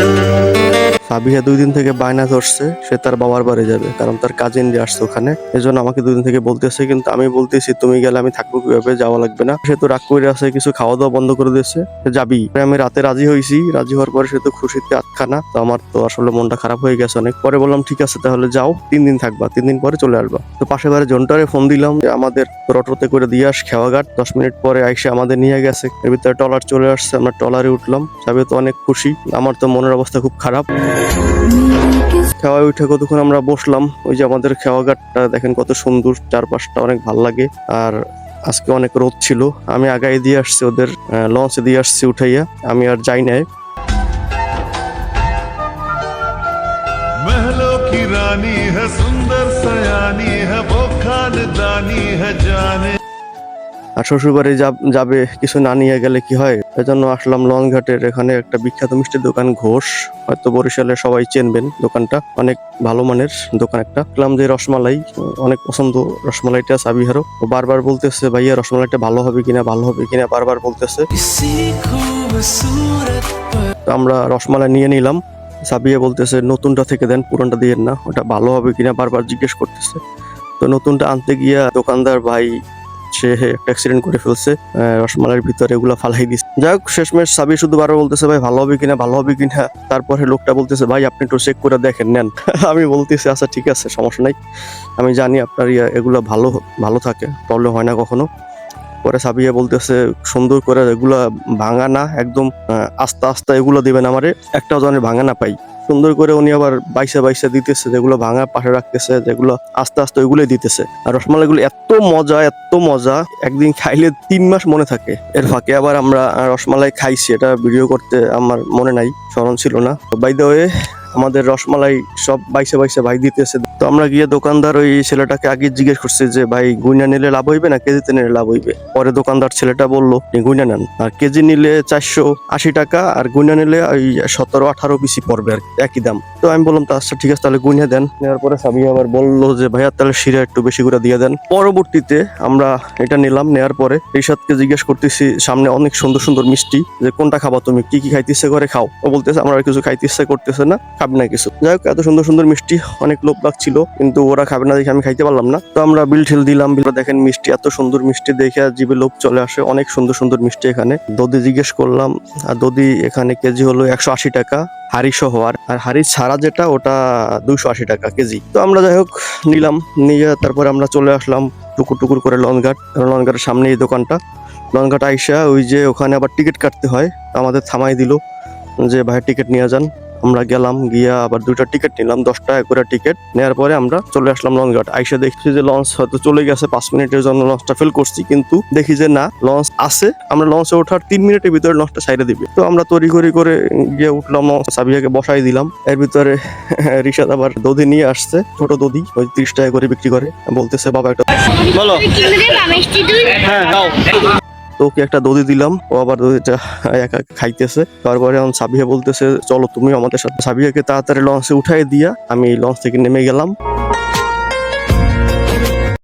Thank you. Sabiha দুই দিন থেকে বায়না ধরছে, সে তার বাবার বাড়ি যাবে, কারণ তার কাজিন দিয়ে আসছে ওখানে। এজন্য আমাকে দুদিন থেকে বলতেছে, কিন্তু আমি বলতেছি, তুমি গেলে আমি থাকব কীভাবে? যাওয়া লাগবে না। সে তো রাগ করে আছে, কিছু খাওয়া দাওয়া বন্ধ করে দিয়েছে যাবি। আমি রাতে রাজি হয়েছি, রাজি হওয়ার পরে সে তো খুশিতে আটখানা, তো আমার তো আসলে মনটা খারাপ হয়ে গেছে অনেক। পরে বললাম, ঠিক আছে, তাহলে যাও, তিন দিন থাকবা, তিন দিন পরে চলে আসবা। তো পাশে বাড়ি জনটারে ফোন দিলাম, যে, আমাদের রটোতে করে দিয়ে আস খেওয়াঘাট দশ মিনিট পরে আইসে আমাদের নিয়ে গেছে। এর ভিতরে টলার চলে আসছে, আমরা টলারে উঠলাম। সাবিয়া তো অনেক খুশি, আমার তো মনের অবস্থা খুব খারাপ। খাওয়ায় উঠে কতক্ষণ আমরা বসলাম? ওই যে আমাদের খেওয়াঘাটটা দেখেন কত সুন্দর, চারপাশটা অনেক ভালো লাগে। আর আজকে অনেক রোদ ছিল। আমি আগাই দিয়ে আসছি ওদের লঞ্চে দিয়ে আসছি উঠাইয়া। আমি আর যাই নাই। রানী সুন্দর জানে আর শ্বশুরবাড়ি যাব- যাবে কিছু না নিয়ে গেলে কি হয়? এজন্য আসলাম লঞ্চ ঘাটের এখানে একটা বিখ্যাত মিষ্টির দোকান, ঘোষ। হয়তো বরিশালে সবাই চেনবেন দোকানটা। অনেক ভালো মানের দোকান একটা। দেখলাম যে রসমালাই, অনেক পছন্দ রসমালাইটা, সাবিহারও। বারবার বলতেছে, ভাইয়া, রসমালাইটা ভালো হবে কিনা, ভালো হবে কিনা? বারবার বলতেছে। আমরা রসমালাই নিয়ে নিলাম। সাবিয়া বলতেছে, নতুনটা থেকে দেন, পুরনটা দিয়ে না। ওটা ভালো হবে কিনা? বারবার জিজ্ঞেস করতেছে। তো নতুনটা আনতে গিয়া দোকানদার ভাই সে একটা অ্যাক্সিডেন্ট করে ফেলছে। রসমালের ভিতরে এগুলা ফালাই দিচ্ছে যাই হোক, শেষমেশ সাবি শুধু বারো বলতেছে, ভাই, ভালো হবে কিনা, ভালো হবে কিনা? তারপরে লোকটা বলতেছে, ভাই, আপনি একটু চেক করে দেখেন, নেন। আমি বলতেছি আচ্ছা ঠিক আছে, সমস্যা নাই। আমি জানি আপনার ইয়া, এগুলো ভালো ভালো থাকে প্রবলেম হয় না কখনো। পরে সাবিয়া বলতেছে, সুন্দর করে এগুলা ভাঙা না, একদম আস্তে আস্তে এগুলো দিবেন আমারে, একটাও যেন ভাঙা না পাই। সুন্দর করে উনি আবার বাইসে বাইসে দিতেছে, যেগুলো ভাঙা পাশে রাখতেছে, যেগুলো আস্তে আস্তে ওইগুলোই দিতেছে। আর রসমালাইগুলো এত মজা এত মজা, একদিন খাইলে তিন মাস মনে থাকে। এর ফাঁকে আবার আমরা রসমালাই খাইছি, এটা ভিডিও করতে আমার মনে নাই, স্মরণ ছিল না। বাই ওয়ে আমাদের রসমালাই সব বাইসে বাইসে ভাই দিতেছে। তো আমরা গিয়ে দোকানদার ওই ছেলেটাকে আগে জিজ্ঞেস করছি যে, ভাই, গুইনা নিলে লাভ হইবে না কেজিতে নিলে লাভ হইবে? পরে দোকানদার ছেলেটা বলল গুইনা নেন। আর কেজি নিলে চারশো আশি টাকা, আর গুইনা নিলে ওই সতেরো আঠারো পিসি পড়বে আর একই দাম। তো আমি বললাম তো আচ্ছা ঠিক আছে, তাহলে গুইনা দেন। নেওয়ার পরে সাবি আবার বলল যে, ভাইয়া, তাহলে শিরা একটু বেশি করে দিয়ে দেন। পরবর্তীতে আমরা এটা নিলাম, নেওয়ার পরে রিশাদকে জিজ্ঞেস করতেছি, সামনে অনেক সুন্দর সুন্দর মিষ্টি, যে কোনটা খাবা তুমি? কি কি খাইতে ইচ্ছে করে খাও। ও বলতেছে, আমরা কিছু খাইতে ইচ্ছে করতেছে না, খাবে না কিছু। যাই হোক, এত সুন্দর সুন্দর মিষ্টি, অনেক লোভ লাগছিল, কিন্তু ওরা খাবে না দেখে আমি খাইতে পারলাম না। তো আমরা বিল ঠিল দিলাম, বিল দেখেন মিষ্টি, এত সুন্দর মিষ্টি দেখে জিভে লোভ চলে আসে, অনেক সুন্দর সুন্দর মিষ্টি এখানে। দদি জিজ্ঞেস করলাম, আর দদি এখানে কেজি হলো একশো আশি টাকা। হাড়ি সহ, আর আর ছাড়া যেটা, ওটা দুশো আশি টাকা কেজি। তো আমরা যাই হোক, নিলাম, নিয়ে তারপরে আমরা চলে আসলাম টুকুর টুকুর করে লনঘাট। লনঘাটের সামনে এই দোকানটা। লনঘাট আইসা ওই যে ওখানে আবার টিকিট কাটতে হয়। আমাদের থামাই দিল যে, ভাই, টিকিট নিয়ে যান। আমরা গেলাম গিয়া আবার দুইটা টিকিট নিলাম দশ টাকা করে টিকিট নেওয়ার পরে আমরা চলে আসলাম লঞ্চঘাট আইসে দেখছি যে লঞ্চ হয়তো চলে গেছে পাঁচ মিনিটের জন্য লঞ্চটা ফেল করছি কিন্তু দেখি যে না লঞ্চ আছে। আমরা লঞ্চে ওঠার তিন মিনিটের ভিতরে লঞ্চটা সাইডে দিবে। তো আমরা তড়ি ঘড়ি করে গিয়ে উঠলাম লঞ্চ সাবিয়াকে বসাই দিলাম। এর ভিতরে রিসাদ আবার দধি নিয়ে আসছে ছোট দধি ওই তিরিশ টাকা করে বিক্রি করে। বলতেছে বাবা একটা বলো। হ্যাঁ দাও তো ওকে একটা দধি দিলাম, ও আবার দধিটা একা খাইতেছে। তারপরে এখন সাবিয়া বলতেছে, চলো তুমি আমাদের সাথে সাবিয়াকে তাড়াতাড়ি লঞ্চে উঠাই দিয়া আমি লঞ্চ থেকে নেমে গেলাম।